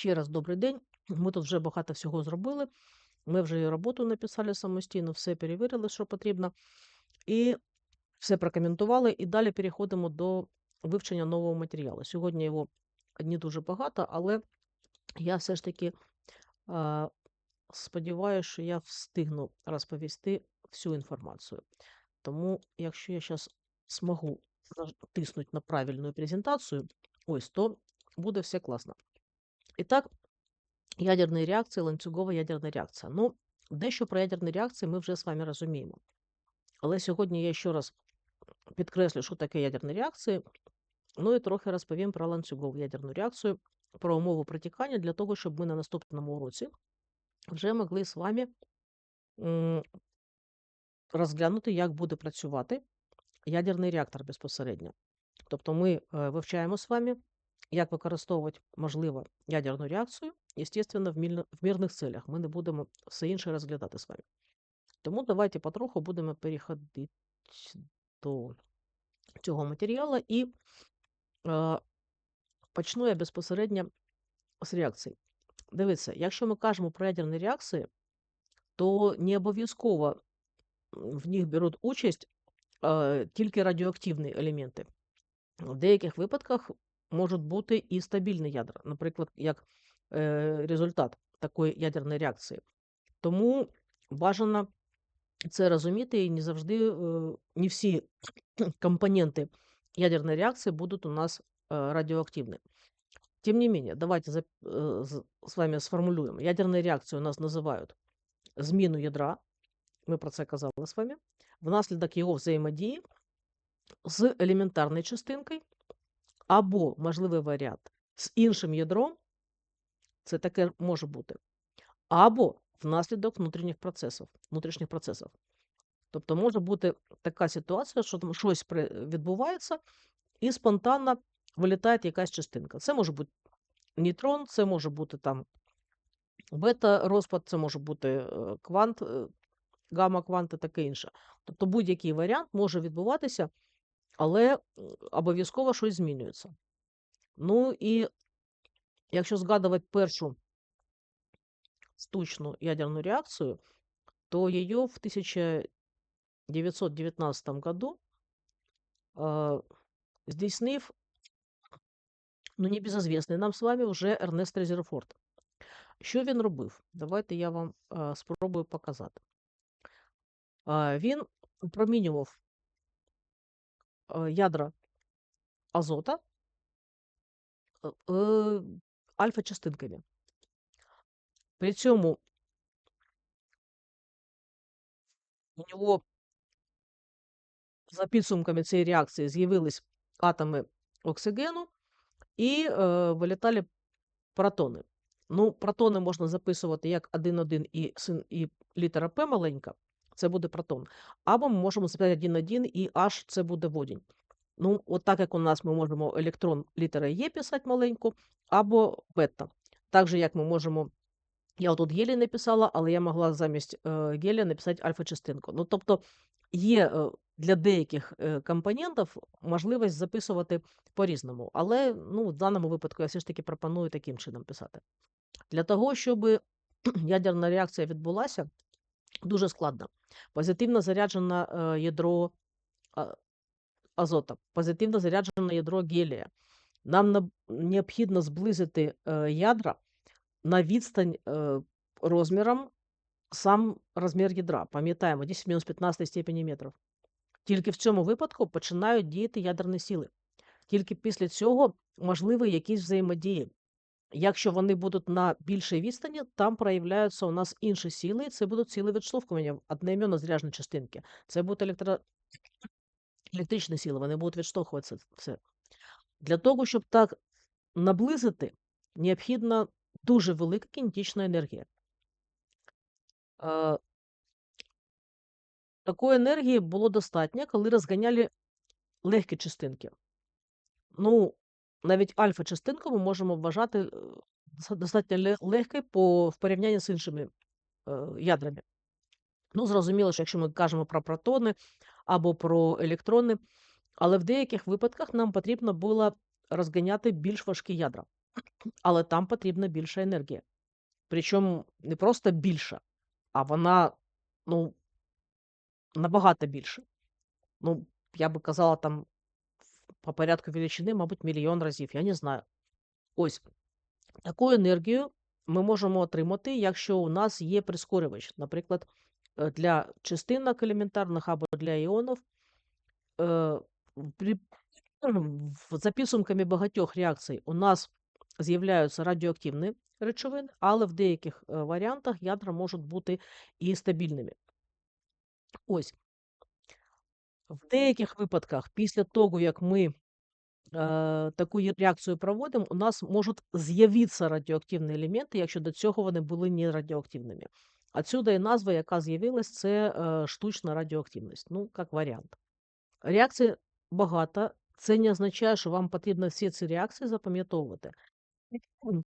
Ще раз добрий день. Ми тут вже багато всього зробили. Ми вже і роботу написали самостійно, все перевірили, що потрібно, і все прокоментували. І далі переходимо до вивчення нового матеріалу. Сьогодні його не дуже багато, але я все ж таки сподіваюся, що я встигну розповісти всю інформацію. Тому, якщо я зараз змогу тиснути на правильну презентацію, ось то буде все класно. І так, ядерні реакції, ланцюгова ядерна реакція. Ну, дещо про ядерні реакції ми вже з вами розуміємо. Але сьогодні я ще раз підкреслю, що таке ядерні реакції. Ну і трохи розповім про ланцюгову ядерну реакцію, про умову протікання для того, щоб ми на наступному уроці вже могли з вами розглянути, як буде працювати ядерний реактор безпосередньо. Тобто ми е, вивчаємо з вами, як використовувати можливо ядерну реакцію, естественно, в, мирних целях. Ми не будемо все інше розглядати з вами. Тому давайте потроху будемо переходити до цього матеріалу і е, почну я безпосередньо з реакцій. Дивіться, якщо ми кажемо про ядерні реакції, то не обов'язково в них беруть участь е, тільки радіоактивні елементи. В деяких випадках можуть бути і стабільні ядра, наприклад, як е, результат такої ядерної реакції. Тому бажано це розуміти, і не завжди, е, не всі компоненти ядерної реакції будуть у нас е, радіоактивні. Тем не менее, давайте зап- э, с вами сформулюємо. Ядерні реакції у нас називають зміну ядра. Ми про це казали з вами. Внаслідок його взаємодії з елементарною частинкою або можливий варіант з іншим ядром, це таке може бути, або внаслідок внутрішніх процесів. Внутрішніх процесів. Тобто може бути така ситуація, що там щось відбувається, і спонтанно вилітає якась частинка. Це може бути нейтрон, це може бути там бета-розпад, це може бути е, квант, е, гамма-квант і таке інше. Тобто будь-який варіант може відбуватися, але обов'язково щось змінюється. Ну і якщо згадувати першу штучну ядерну реакцію, то її в 1919 году е, здійснив ну, небезызвісний нам з вами вже Ернест Резерфорд. Що він робив? Давайте я вам е, спробую показати. Е, він промінював ядра азота е, е, альфа-частинками. При цьому у нього за підсумками цієї реакції з'явились атоми оксигену і е, вилітали протони. Ну, протони можна записувати як 1,1 і, і літера П маленька, це буде протон. Або ми можемо записати 1,1 і H це буде водень. Ну, от так як у нас ми можемо електрон літера Е писати маленьку, або бета. Так же, як ми можемо, я тут гелій написала, але я могла замість е, гелія написати альфа-частинку. Ну, тобто є е, для деяких компонентів можливість записувати по-різному. Але ну, в даному випадку я все ж таки пропоную таким чином писати. Для того, щоб ядерна реакція відбулася, дуже складно. Позитивно заряджене е, ядро азота, позитивно заряджене ядро гелія. Нам необхідно зблизити е, ядра на відстань е, розміром сам розмір ядра. Пам'ятаємо, 10 мінус 15 степені метрів. Тільки в цьому випадку починають діяти ядерні сили. Тільки після цього можливі якісь взаємодії. Якщо вони будуть на більшій відстані, там проявляються у нас інші сили, і це будуть сили відштовхування одноіменно заряджені частинки. Це будуть електро... електричні сили, вони будуть відштовхуватися це. Для того, щоб так наблизити, необхідна дуже велика кінетична енергія. Такої енергії було достатньо, коли розганяли легкі частинки. Ну, навіть альфа-частинку ми можемо вважати е, достатньо ле- легкою по, в порівнянні з іншими е, ядрами. Ну, зрозуміло, що якщо ми кажемо про протони або про електрони, але в деяких випадках нам потрібно було розганяти більш важкі ядра. але там потрібна більша енергія. Причому не просто більша, а вона, ну, набагато більше. Ну, я би казала, там по порядку величини, мабуть, мільйон разів, я не знаю. Ось таку енергію ми можемо отримати, якщо у нас є прискорювач. Наприклад, е, для частинок елементарних або для іонів. Е, за підсумками багатьох реакцій у нас з'являються радіоактивні речовини, але в деяких е, варіантах ядра можуть бути і стабільними. Ось. В деяких випадках, після того, як ми е, таку реакцію проводимо, у нас можуть з'явитися радіоактивні елементи, якщо до цього вони були не радіоактивними. Отсюда і назва, яка з'явилась, це е, штучна радіоактивність. Ну, як варіант. Реакцій багато. Це не означає, що вам потрібно всі ці реакції запам'ятовувати.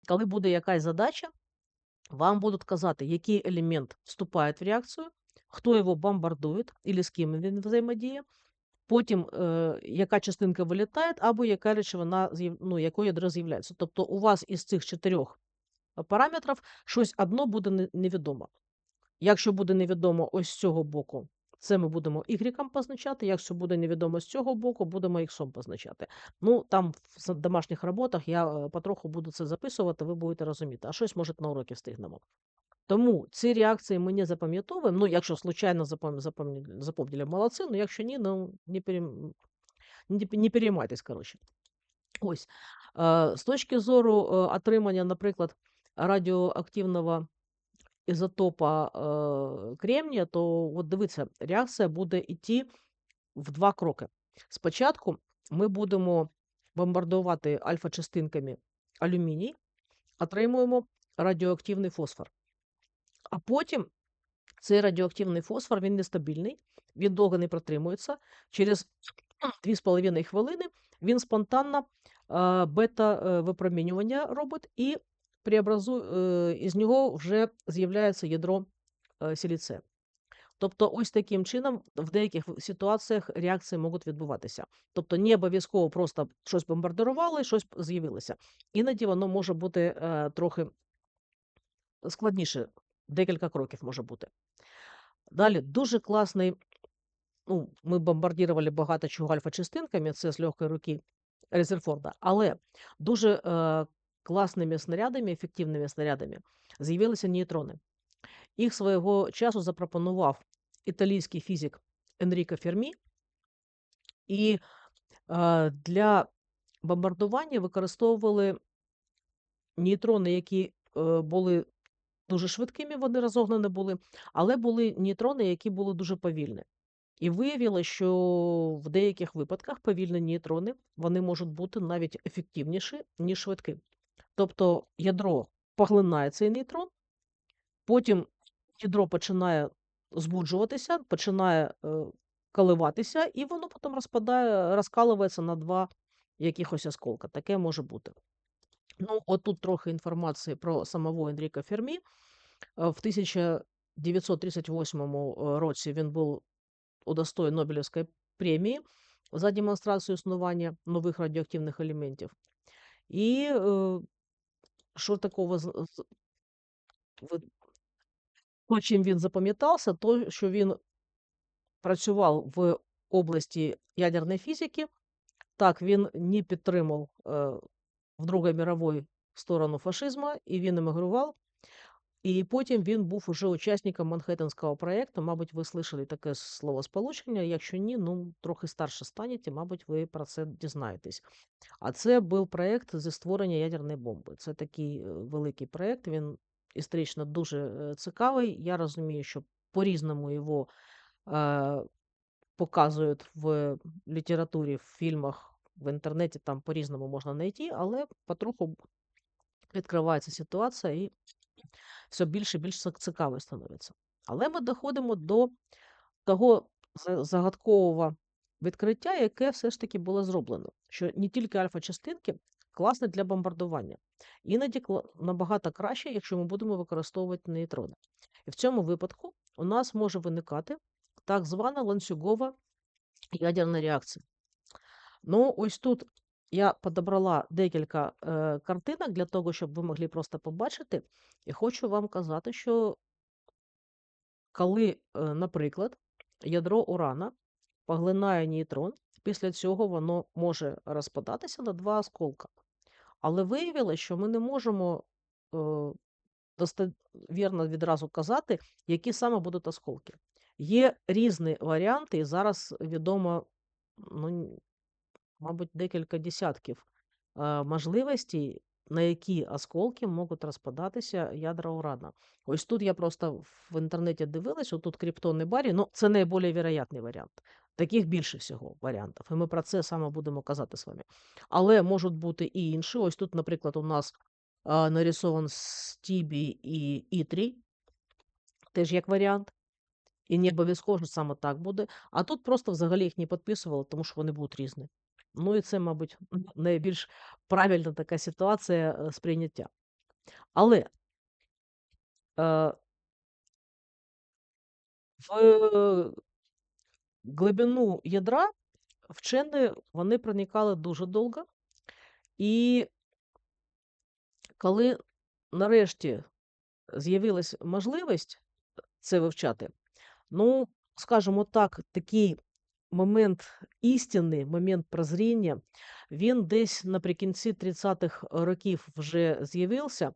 Коли буде якась задача, вам будуть казати, який елемент вступає в реакцію, хто його бомбардує, або з ким він взаємодіє, потім е, яка частинка вилітає, або яка речовина, ну, якою ядро з'являється. Тобто у вас із цих чотирьох параметрів щось одно буде невідомо. Якщо буде невідомо ось з цього боку, це ми будемо Y позначати. Якщо буде невідомо з цього боку, будемо X позначати. Ну, там в домашніх роботах я е, потроху буду це записувати, ви будете розуміти, а щось, може, на уроки встигнемо. Тому ці реакції ми не запам'ятовуємо. Ну, якщо случайно запам'ятали, молодці, ну якщо ні, ну не перейм... не переймайтесь, коротше. Ось. З точки зору е, отримання, наприклад, радіоактивного ізотопа е, кремнія, то от дивіться, реакція буде йти в два кроки. Спочатку ми будемо бомбардувати альфа-частинками алюміній, отримуємо радіоактивний фосфор. А потім цей радіоактивний фосфор він нестабільний, він довго не протримується. Через 2,5 хвилини він спонтанно е, бета-випромінювання робить і е, із нього вже з'являється ядро е, сіліце. Тобто, ось таким чином в деяких ситуаціях реакції можуть відбуватися. Тобто, не обов'язково просто щось бомбардирували, щось з'явилося. Іноді воно може бути е, трохи складніше, декілька кроків може бути. Далі дуже класний. Ну, Ми бомбардували багато чого альфа-частинками, це з легкої руки Резерфорда, але дуже е, класними снарядами, ефективними снарядами з'явилися нейтрони. Їх свого часу запропонував італійський фізик Енріко Фермі, і е, для бомбардування використовували нейтрони, які е, були дуже швидкими, вони розогнані були, але були нейтрони, які були дуже повільні. І виявилося, що в деяких випадках повільні нейтрони вони можуть бути навіть ефективніші, ніж швидкі. Тобто ядро поглинає цей нейтрон, потім ядро починає збуджуватися, починає е, коливатися, і воно потім розпадає, розкалується на два якихось осколка. Таке може бути. Ну, отут трохи інформації про самого Енріка Фермі. Е, в 1938 е, році він був удостоєн Нобелівської премії за демонстрацію існування нових радіоактивних елементів. І е, що такого з з то, чим він запам'ятався, то, що він працював в області ядерної фізики. Так, він не підтримав в Другій мировій сторону фашизму, і він емігрував. І потім він був уже учасником Манхеттенського проєкту. Мабуть, ви слышали таке словосполучення. Якщо ні, ну трохи старше станете, мабуть, ви про це дізнаєтесь. А це був проєкт зі створення ядерної бомби. Це такий е, великий проєкт, він історично дуже е, цікавий. Я розумію, що по-різному його е, показують в літературі, в фільмах, в інтернеті, там по-різному можна знайти, але потроху відкривається ситуація і все більше і більш цікаве становиться. Але ми доходимо до того загадкового відкриття, яке все ж таки було зроблено, що не тільки альфа-частинки класні для бомбардування, іноді набагато краще, якщо ми будемо використовувати нейтрони. І в цьому випадку у нас може виникати так звана ланцюгова ядерна реакція. Ну, ось тут я подобрала декілька е, картинок для того, щоб ви могли просто побачити. І хочу вам казати, що коли, е, наприклад, ядро урана поглинає нейтрон, після цього воно може розпадатися на два осколка. Але виявилось, що ми не можемо е, достовірно відразу казати, які саме будуть осколки. Є різні варіанти, і зараз відомо, ну, мабуть, декілька десятків е, можливостей, на які осколки можуть розпадатися ядра урана. Ось тут я просто в інтернеті дивилась, отут криптонний барій, ну це найбільш вероятний варіант. Таких більше всього варіантів. І ми про це саме будемо казати з вами. Але можуть бути і інші. Ось тут, наприклад, у нас а, нарисован Стібі і Ітрій, теж як варіант. І не обов'язково саме так буде. А тут просто взагалі їх не підписували, тому що вони будуть різні. Ну і це, мабуть, найбільш правильна така ситуація е, сприйняття. Але е, в глибину ядра вчені вони проникали дуже довго. І коли нарешті з'явилась можливість це вивчати, ну, скажімо так, такий момент істини, момент прозріння, він десь наприкінці 30-х років вже з'явився.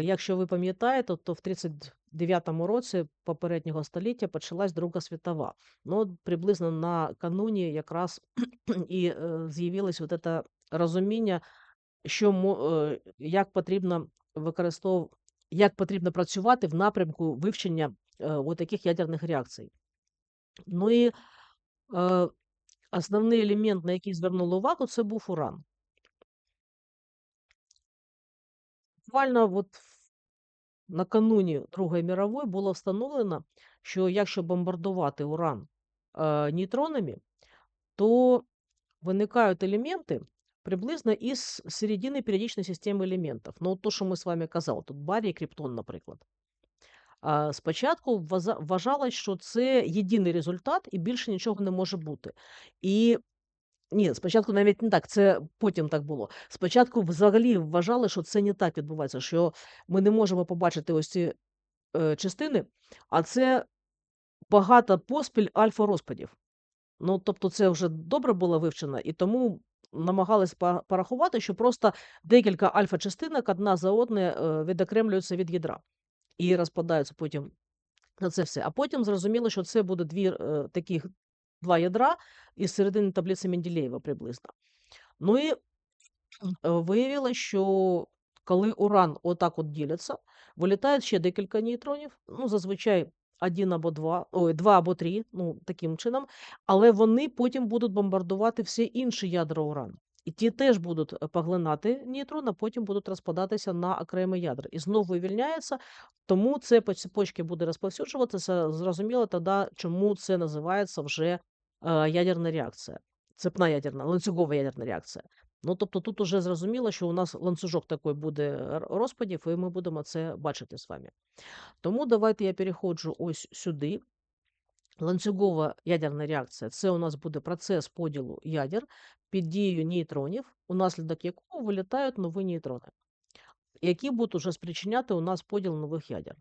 Якщо ви пам'ятаєте, то в 39-му році попереднього століття почалась Друга світова. Ну, приблизно на кануні якраз і е, з'явилось це розуміння, що е, як потрібно використов... як потрібно працювати в напрямку вивчення е, таких ядерних реакцій. Ну і основний елемент, на який звернули увагу, це був уран. Буквально от накануні Другої мірової було встановлено, що якщо бомбардувати уран е, нейтронами, то виникають елементи приблизно із середини періодичної системи елементів. Ну, от то, що ми з вами казали, тут барій криптон, наприклад. А, спочатку вважалось, що це єдиний результат і більше нічого не може бути. І ні, спочатку навіть не так, це потім так було. Спочатку взагалі вважали, що це не так відбувається, що ми не можемо побачити ось ці е, частини, а це багато поспіль альфа-розпадів. Ну, тобто, це вже добре було вивчено, і тому намагались порахувати, що просто декілька альфа-частинок одна за одне е, відокремлюються від ядра і розпадаються потім на це все. А потім зрозуміло, що це буде дві е, таких два ядра із середини таблиці Менделєєва приблизно. Ну і е, виявилося, що коли уран отак от діляться, вилітає ще декілька нейтронів, ну, зазвичай один або два, ой, два або три, ну, таким чином, але вони потім будуть бомбардувати всі інші ядра урану. І ті теж будуть е, поглинати нейтрон, а потім будуть розпадатися на окремі ядра. І знову вивільняється, тому це по цепочці буде розповсюджуватися. Зрозуміло тоді, чому це називається вже е, ядерна реакція. Цепна ядерна, ланцюгова ядерна реакція. Ну, тобто тут уже зрозуміло, що у нас ланцюжок такий буде розпадів, і ми будемо це бачити з вами. Тому давайте я переходжу ось сюди. Ланцюгова ядерна реакція це у нас буде процес поділу ядер під дією нейтронів, унаслідок якого вилітають нові нейтрони, які будуть уже спричиняти у нас поділ нових ядер.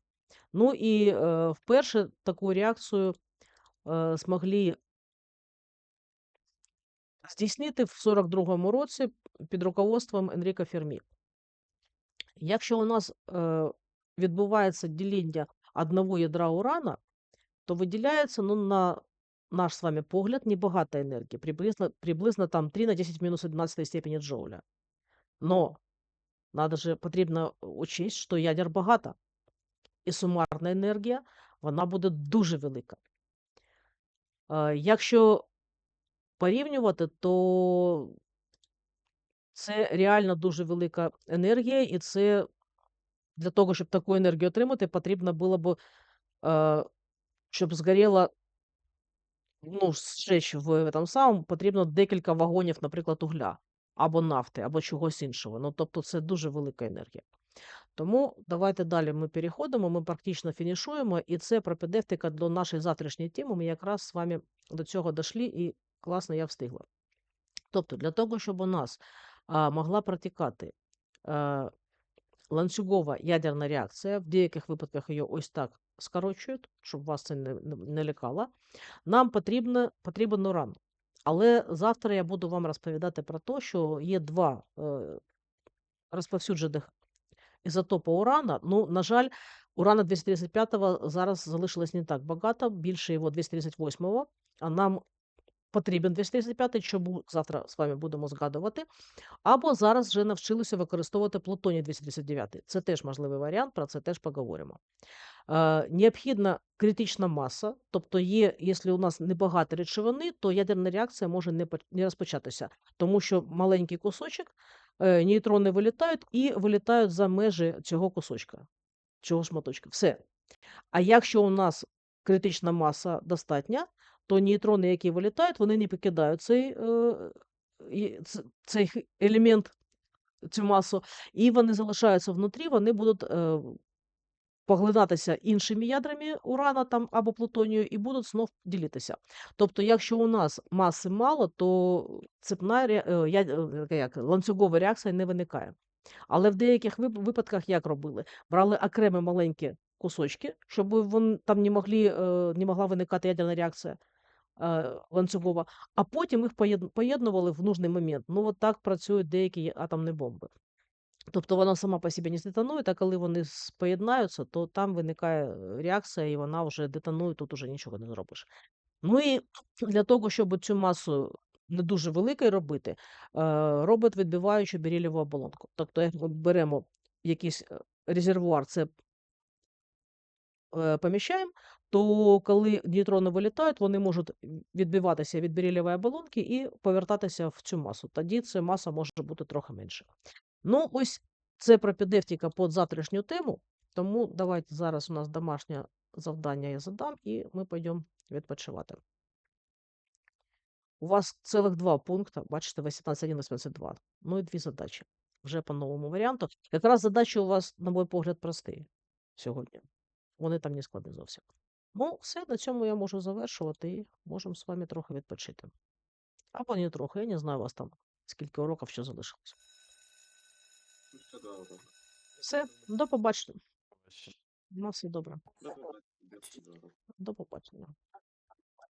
Ну і е, вперше таку реакцію е, змогли здійснити в 42-му році під руководством Енріка Фермі. Якщо у нас е, відбувається діління одного ядра урана, то виділяється, ну, на наш з вами погляд, небагато енергії, приблизно, приблизно там 3 на 10 в мінус 11 степені джоуля. Но надо же, потрібно учесть, що ядер багато, і сумарна енергія, вона буде дуже велика. Е, Якщо порівнювати, то це реально дуже велика енергія, і це для того, щоб таку енергію отримати, потрібно було б, е, щоб згоріло, ну, зжечь в там самому, потрібно декілька вагонів, наприклад, угля, або нафти, або чогось іншого. Ну, тобто це дуже велика енергія. Тому давайте далі ми переходимо, ми практично фінішуємо, і це пропедевтика до нашої завтрашньої теми. Ми якраз з вами до цього дійшли, і класно я встигла. Тобто для того, щоб у нас, а, могла протікати, е, ланцюгова ядерна реакція, в деяких випадках її ось так скорочують, щоб вас це не не лякало, нам потрібно потрібен уран. Але завтра я буду вам розповідати про те, що є 2, е, розповсюджених ізотопи урана. Ну, на жаль, урана 235-го зараз залишилось не так багато, більше його 238-го, а нам потрібен 235, чому завтра з вами будемо згадувати. Або зараз вже навчилися використовувати плутоній 239. Це теж можливий варіант, про це теж поговоримо. Е, необхідна критична маса, тобто є, якщо у нас небагато речовини, то ядерна реакція може не, поч- не розпочатися, тому що маленький кусочок, е, нейтрони вилітають і вилітають за межі цього кусочка, цього шматочка. Все. А якщо у нас критична маса достатня, то нейтрони, які вилітають, вони не покидають цей, е, цей елемент, цю масу, і вони залишаються внутрі, вони будуть е, поглинатися іншими ядрами урана там або плутонію і будуть знов ділитися. Тобто, якщо у нас маси мало, то цепна е, е, як, ланцюгова реакція не виникає. Але в деяких випадках як робили? Брали окремі маленькі кусочки, щоб вон, там не, могли, е, не могла виникати ядерна реакція ланцюгова, а потім їх поєднували в нужний момент. Ну, от так працюють деякі атомні бомби. Тобто вона сама по собі не здетонує, а коли вони поєднаються, то там виникає е, реакція, і вона вже детонує, тут уже нічого не зробиш. Ну і для того, щоб цю масу не дуже великою робити, е, робить відбиваючу берілєву оболонку. Тобто, як ми беремо якийсь е, резервуар, це поміщаємо, то коли нейтрони вилітають, вони можуть відбиватися від берілєвої оболонки і повертатися в цю масу. Тоді ця маса може бути трохи менше. Ну, ось це пропедевтика під завтрашню тему. Тому давайте зараз у нас домашнє завдання я задам, і ми підемо відпочивати. У вас цілих два пункти, бачите, 18.1, 18.2. Ну і дві задачі. Вже по новому варіанту. Якраз задачі у вас, на мій погляд, прості сьогодні. Вони там не складні зовсім. Ну, все, на цьому я можу завершувати і можемо з вами трохи відпочити. Або не трохи, я не знаю, у вас там скільки уроків ще залишилось. Все до побачення. У нас все добре. До добре. До побачення.